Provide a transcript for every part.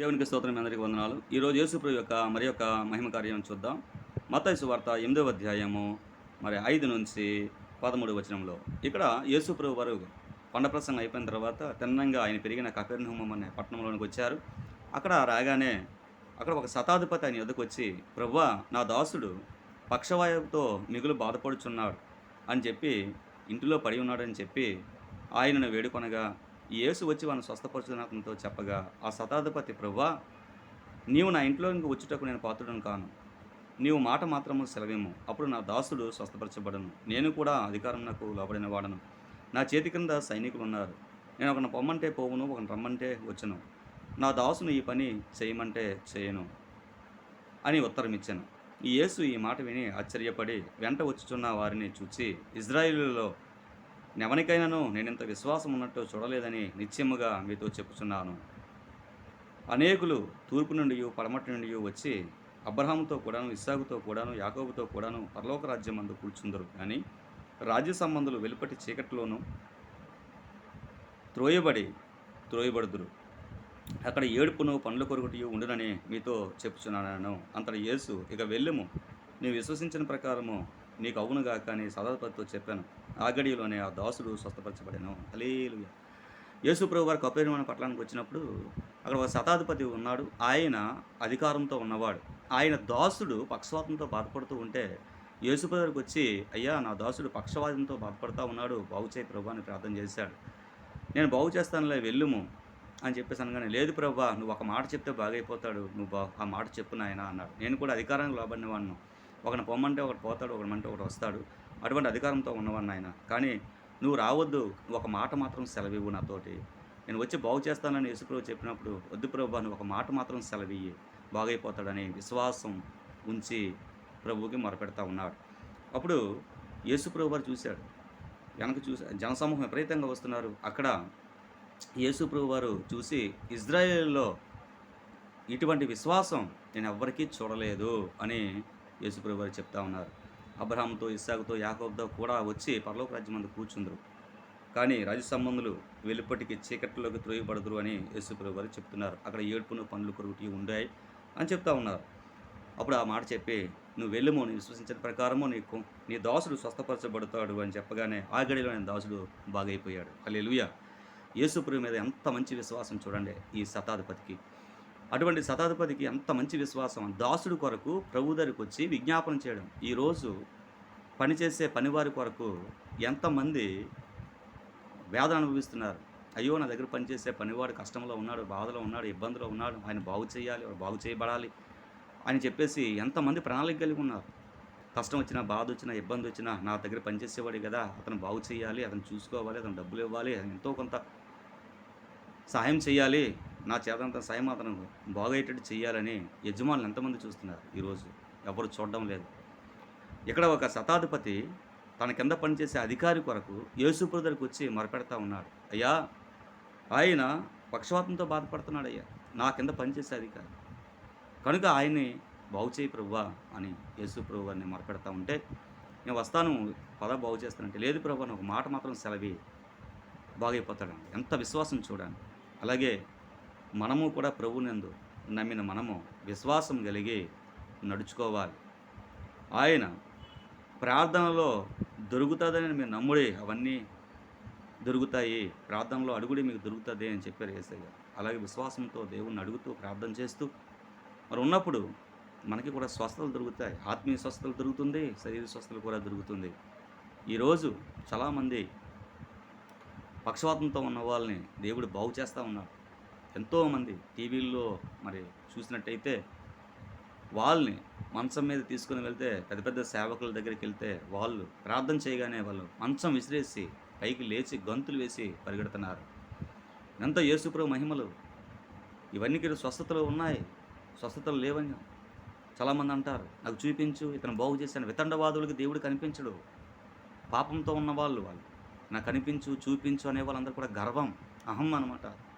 దేవునికి స్తోత్రం అందరికీ వందనాలు. ఈరోజు యేసుప్రభు యొక్క మరి యొక్క మహిమ కార్యం చూద్దాం. మతైసు వార్త ఎనిమిదవ అధ్యాయము మరి ఐదు నుంచి పదమూడు వచనంలో. ఇక్కడ యేసుప్రభు వారు పండ ప్రసంగం అయిపోయిన తర్వాత తిన్నంగా ఆయన పెరిగిన కపెర్నహూమం అనే పట్టణంలోనికి వచ్చారు. అక్కడ రాగానే అక్కడ ఒక శతాధిపతి ఆయన ఎదుకు వచ్చి ప్రవ్వా నా దాసుడు పక్షవాయువుతో మిగులు బాధపడుచున్నాడు అని చెప్పి ఇంటిలో పడి ఉన్నాడని చెప్పి ఆయనను వేడుకొనగా యేసు వచ్చి వాడిని స్వస్థపరచునతో చెప్పగా ఆ శతాధిపతి ప్రవ్వా నీవు నా ఇంట్లో ఇంక వచ్చుటకు నేను పాత్రుడను కాను. నీవు మాట మాత్రము సెలవేమో అప్పుడు నా దాసుడు స్వస్థపరచబడను. నేను కూడా అధికారం నాకు లోబడిన వాడను. నా చేతి కింద సైనికులు ఉన్నారు. నేను ఒకరిని పొమ్మంటే పోవును ఒకరిని రమ్మంటే వచ్చును. నా దాసును ఈ పని చేయమంటే చేయను అని ఉత్తరం ఇచ్చాను ఈ యేసు ఈ మాట విని ఆశ్చర్యపడి వెంట వచ్చుచున్న వారిని చూచి ఇజ్రాయిల్లో నెవనికైనాను నేనింత విశ్వాసం ఉన్నట్టు చూడలేదని నిశ్చయముగా మీతో చెప్పుచున్నాను. అనేకులు తూర్పు నుండి పడమటి నుండి వచ్చి అబ్రహాముతో కూడాను ఇస్సాగుతో కూడాను యాకోబుతో కూడాను పరలోక రాజ్యం అందు కూర్చుందరు. కానీ రాజ్య సంబంధులు వెలుపటి చీకట్లోనూ త్రోయబడి త్రోయబడుదురు. అక్కడ ఏడుపును పండ్ల కొరుకుటి ఉండునని మీతో చెప్పుచున్నాను. అంతట యేసు ఇక వెళ్ళము. నీవు విశ్వసించిన ప్రకారము నీకు అవునుగా కానీ సదాపతితో చెప్పాను. ఆగడిలోనే ఆ దాసుడు స్వస్థపరచబడాను. అలేలు యేసుప్రభు వారు పట్టణానికి వచ్చినప్పుడు అక్కడ ఒక శతాధిపతి ఉన్నాడు. ఆయన అధికారంతో ఉన్నవాడు. ఆయన దాసుడు పక్షవాతంతో బాధపడుతూ ఉంటే యేసుప్రభు గారికి వచ్చి అయ్యా నా దాసుడు పక్షవాతంతో బాధపడుతూ ఉన్నాడు. బాగుచేయి ప్రభు అని ప్రార్థన చేశాడు. నేను బాగు చేస్తానులే వెళ్ళుము అని చెప్పేసి అనగానే లేదు ప్రభా నువ్వు ఒక మాట చెప్తే బాగైపోతాడు. నువ్వు బా ఆ మాట చెప్పు నాయన అన్నాడు. నేను కూడా అధికారానికి లోబడిన వాడిను ఒకని పొమ్మంటే ఒకటి పోతాడు ఒకటి మంటే ఒకటి వస్తాడు. అటువంటి అధికారంతో ఉన్నవాడిని ఆయన కానీ నువ్వు రావద్దు ఒక మాట మాత్రం సెలవివ్వు నాతోటి. నేను వచ్చి బాగు చేస్తానని యేసుప్రభు చెప్పినప్పుడు వద్దు ప్రభా ఒక మాట మాత్రం సెలవియ్యి. బాగైపోతాడని విశ్వాసం ఉంచి ప్రభువుకి మొరపెడతా ఉన్నాడు. అప్పుడు యేసుప్రభు వారు చూశాడు వెనక చూసి జనసమూహం విపరీతంగా వస్తున్నారు. అక్కడ యేసుప్రభు వారు చూసి ఇజ్రాయేల్లో ఇటువంటి విశ్వాసం నేను ఎవ్వరికీ చూడలేదు అని యేసుప్రభు వారు చెప్తా ఉన్నారు. అబ్రహాంతో ఇస్సాకుతో యాకోబ్తో కూడా వచ్చి పరలోక రాజ్యం మందు కూర్చుందరు. కానీ రాజు సంబంధులు వెలుపటికి చీకట్లోకి త్రోయబడదురు అని యేసుప్రభు వారు చెప్తున్నారు. అక్కడ ఏడుపును పనులు కొరుకుటి ఉండాయి అని చెప్తా ఉన్నారు. అప్పుడు ఆ మాట చెప్పి నువ్వు వెళ్ళుము నీ విశ్వసించిన ప్రకారము నీకు నీ దాసుడు స్వస్థపరచబడతాడు అని చెప్పగానే ఆ గడిలో నేను దాసుడు బాగైపోయాడు. అల్లెలుయ యేసుప్రభు మీద ఎంత మంచి విశ్వాసం చూడండి ఈ శతాధిపతికి. అటువంటి శతాధిపతికి ఎంత మంచి విశ్వాసం దాసుడు కొరకు ప్రభు దగ్గరికి వచ్చి విజ్ఞాపన చేయడం. ఈరోజు పనిచేసే పనివారి కొరకు ఎంతమంది వేదన అనుభవిస్తున్నారు. అయ్యో నా దగ్గర పనిచేసే పనివాడు కష్టంలో ఉన్నాడు బాధలో ఉన్నాడు ఇబ్బందిలో ఉన్నాడు ఆయన బాగు చేయాలి బాగు చేయబడాలి అని చెప్పేసి ఎంతమంది ప్రణాళిక కలిగి ఉన్నారు. కష్టం వచ్చినా బాధ వచ్చినా ఇబ్బంది వచ్చినా నా దగ్గర పనిచేసేవాడు కదా అతను బాగు చేయాలి అతను చూసుకోవాలి అతను డబ్బులు ఇవ్వాలి ఎంతో కొంత సహాయం చేయాలి నా చేతంత సాయం మాత్రం బాగయ్యేటట్టు చేయాలని యజమానులు ఎంతమంది చూస్తున్నారు ఈరోజు? ఎవరు చూడడం లేదు. ఇక్కడ ఒక శతాధిపతి తన కింద పనిచేసే అధికారి కొరకు యేసుప్రభు దగ్గరికి వచ్చి మొరపెడతా ఉన్నాడు. అయ్యా ఆయన పక్షవాతంతో బాధపడుతున్నాడు అయ్యా నా కింద పనిచేసే అధికారి. కనుక ఆయన్ని బాగు చేయి ప్రభువా అని యేసు ప్రభు మొరపెడతా ఉంటే నేను వస్తాను పద బాగు చేస్తానంటే. లేదు ప్రభు అని ఒక మాట మాత్రం సెలవి. బాగైపోతాడు ఎంత విశ్వాసం చూడండి. అలాగే మనము కూడా ప్రభునందు నమ్మిన మనము విశ్వాసం కలిగి నడుచుకోవాలి. ఆయన ప్రార్థనలో దొరుకుతుందని మీరు నమ్ముడే అవన్నీ దొరుకుతాయి. ప్రార్థనలో అడుగుడి మీకు దొరుకుతుంది అని చెప్పారు ఏసయ్య అలాగే విశ్వాసంతో దేవుణ్ణి అడుగుతూ ప్రార్థన చేస్తూ మరి ఉన్నప్పుడు మనకి కూడా స్వస్థతలు దొరుకుతాయి. ఆత్మీయ స్వస్థతలు దొరుకుతుంది శరీర స్వస్థలు కూడా దొరుకుతుంది. ఈరోజు చాలామంది పక్షవాతంతో ఉన్న వాళ్ళని దేవుడు బాగు చేస్తూ ఉన్నాడు. ఎంతోమంది టీవీల్లో మరి చూసినట్టయితే వాళ్ళని మంచం మీద తీసుకుని వెళ్తే పెద్ద పెద్ద సేవకుల దగ్గరికి వెళ్తే వాళ్ళు ప్రార్థన చేయగానే వాళ్ళు మంచం విసిరేసి పైకి లేచి గంతులు వేసి పరిగెడుతున్నారు. ఎంత యేసుప్రభు మహిమలు. ఇవన్నీ స్వస్థతలు ఉన్నాయి. స్వస్థతలు లేవని చాలామంది అంటారు. నాకు చూపించు ఇతను బాగు చేశాను. వితండవాదులకి దేవుడు కనిపించడు. పాపంతో ఉన్న వాళ్ళు. వాళ్ళు నాకు కనిపించు చూపించు అనే వాళ్ళందరూ కూడా గర్వం అహం అనమాట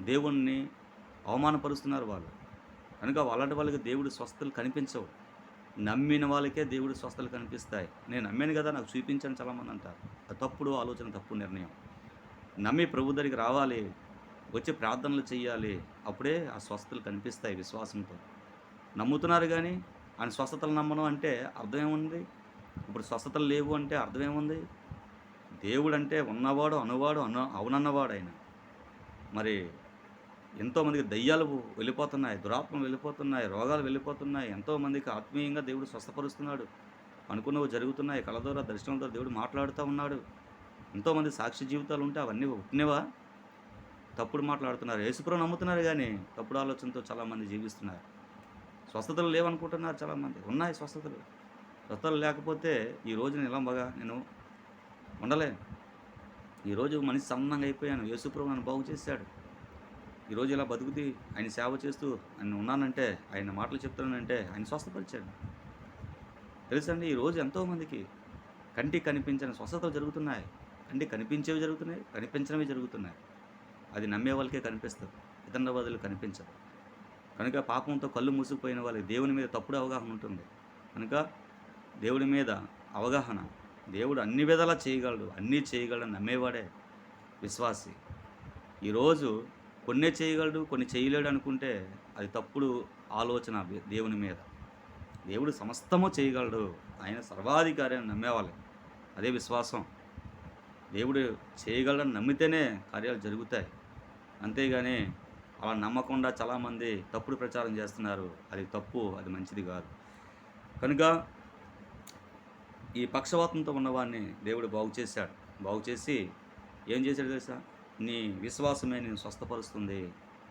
దేవుణ్ణి అవమానపరుస్తున్నారు వాళ్ళు. కనుక వాళ్ళంటి వాళ్ళకి దేవుడు స్వస్థలు కనిపించవు. నమ్మిన వాళ్ళకే దేవుడు స్వస్థలు కనిపిస్తాయి. నేను నమ్మాను కదా నాకు చూపించని చాలామంది అంటారు. అది తప్పుడు ఆలోచన తప్పు నిర్ణయం. నమ్మి ప్రభు దగ్గరికి రావాలి వచ్చి ప్రార్థనలు చేయాలి అప్పుడే ఆ స్వస్థలు కనిపిస్తాయి విశ్వాసంతో. నమ్ముతున్నారు కానీ ఆయన స్వస్థతలు నమ్మడం అంటే అర్థం ఏముంది? ఇప్పుడు స్వస్థతలు లేవు అంటే అర్థం ఏముంది? దేవుడు అంటే ఉన్నవాడు అనువాడు అను అవునన్నవాడు ఆయన. మరి ఎంతోమందికి దయ్యాలు వెళ్ళిపోతున్నాయి దురాత్మలు వెళ్ళిపోతున్నాయి రోగాలు వెళ్ళిపోతున్నాయి ఎంతోమందికి ఆత్మీయంగా దేవుడు స్వస్థపరుస్తున్నాడు. అనుకున్నవి జరుగుతున్నాయి కళ ద్వారా దర్శనం ద్వారా దేవుడు మాట్లాడుతూ ఉన్నాడు. ఎంతోమంది సాక్షి జీవితాలు ఉంటే అవన్నీ ఉట్టినవా తప్పుడు మాట్లాడుతున్నారు. యేసుప్రభు నమ్ముతున్నారు కానీ తప్పుడు ఆలోచనతో చాలామంది జీవిస్తున్నారు. స్వస్థతలు లేవనుకుంటున్నారు చాలామంది. ఉన్నాయి స్వస్థతలు. స్వస్థతలు లేకపోతే ఈ రోజు నేను ఇలా బాగా నేను ఉండలేను. ఈరోజు మనిషి సన్నంగా అయిపోయాను. యేసుప్రభు నన్ను బాగు చేశాడు. ఈరోజు ఇలా బతుకుతీ ఆయన సేవ చేస్తూ ఆయన ఉన్నానంటే ఆయన మాటలు చెప్తున్నానంటే ఆయన స్వస్థపరిచాడు. తెలుసండి ఈరోజు ఎంతోమందికి కంటికి కనిపించని స్వస్థతలు జరుగుతున్నాయి. కంటికి కనిపించేవి జరుగుతున్నాయి కనిపించనివి జరుగుతున్నాయి. అది నమ్మే వాళ్ళకే కనిపిస్తుంది ఇతరుల బదులు కనిపించదు కనుక పాపంతో కళ్ళు మూసుకుపోయిన వాళ్ళకి దేవుని మీద తప్పుడు అవగాహన ఉంటుంది. కనుక దేవుడి మీద అవగాహన దేవుడు అన్ని విధాలా చేయగలడు అన్నీ చేయగలడు నమ్మేవాడే విశ్వాసి. ఈరోజు కొన్నే చేయగలడు కొన్ని చేయలేడు అనుకుంటే అది తప్పుడు ఆలోచన దేవుని మీద. దేవుడు సమస్తము చేయగలడు. ఆయన సర్వాధికారి అని నమ్మేవాళ్ళు. అదే విశ్వాసం. దేవుడు చేయగలడని నమ్మితేనే కార్యాలు జరుగుతాయి. అంతేగాని అలా నమ్మకుండా చాలామంది తప్పుడు ప్రచారం చేస్తున్నారు. అది తప్పు అది మంచిది కాదు. కనుక ఈ పక్షవాతంతో ఉన్నవాడిని దేవుడు బాగు చేశాడు. బాగు చేసి ఏం చేశాడు తెలుసా? నీ విశ్వాసమే నేను స్వస్థపరుస్తుంది.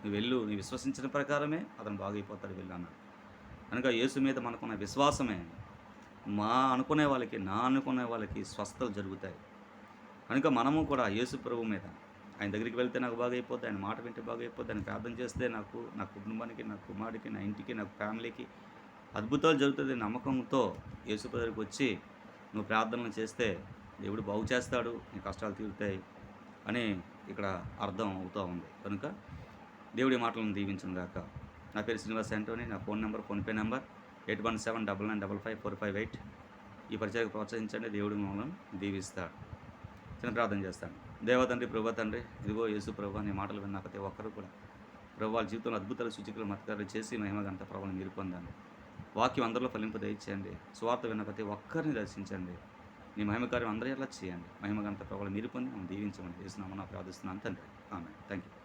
నువ్వు వెళ్ళు నీ విశ్వసించిన ప్రకారమే అతను బాగైపోతాడు వెళ్ళు అన్నాడు. కనుక యేసు మీద మనకున్న విశ్వాసమే మా అనుకునే వాళ్ళకి నా అనుకునే వాళ్ళకి స్వస్థలు జరుగుతాయి. కనుక మనము కూడా యేసు ప్రభు మీద ఆయన దగ్గరికి వెళ్తే నాకు బాగైపోద్ది ఆయన మాట వింటే బాగైపోద్ది ఆయన ప్రార్థన చేస్తే నాకు నా కుటుంబానికి నా కుమారుడికి నా ఇంటికి నా ఫ్యామిలీకి అద్భుతాలు జరుగుతుంది నమ్మకంతో యేసు దగ్గరికి వచ్చి నువ్వు ప్రార్థనలు చేస్తే దేవుడు బాగు చేస్తాడు నీ కష్టాలు తీరుతాయి అని ఇక్కడ అర్థం అవుతూ ఉంది. కనుక దేవుడి మాటలను దీవించను గాక. నా పేరు శ్రీనివాస్ యాంటోని నా phone number PhonePe number eight one seven double nine double five four five eight. ఈ పరిచయకు ప్రోత్సహించండి దేవుడి మమ్మల్ని దీవిస్తాడు. చిన్న ప్రార్థన చేస్తాను. దేవతండ్రి ప్రభు ప్రభా తండ్రి ఇదిగో యేసు ప్రభా నీ మాటలు విన్న ప్రతి ఒక్కరు కూడా. ప్రభు వాళ్ళ జీవితంలో అద్భుతాలు సూచికలు మతకాలు చేసి మహిమగంత ప్రభావం మీరు పొందండి. వాక్యం అందరిలో ఫలింపు దయచేయండి. స్వార్థ విన్న ప్రతి ఒక్కరిని దర్శించండి. నీ మహిమకార్యం అందరూ ఎలా చేయండి. మహిమగంత ప్రభావం మీరు పొంది మనం దీవించమని చేస్తున్నామని ప్రార్థిస్తున్నాను తండ్రి. ఆమె థ్యాంక్ యూ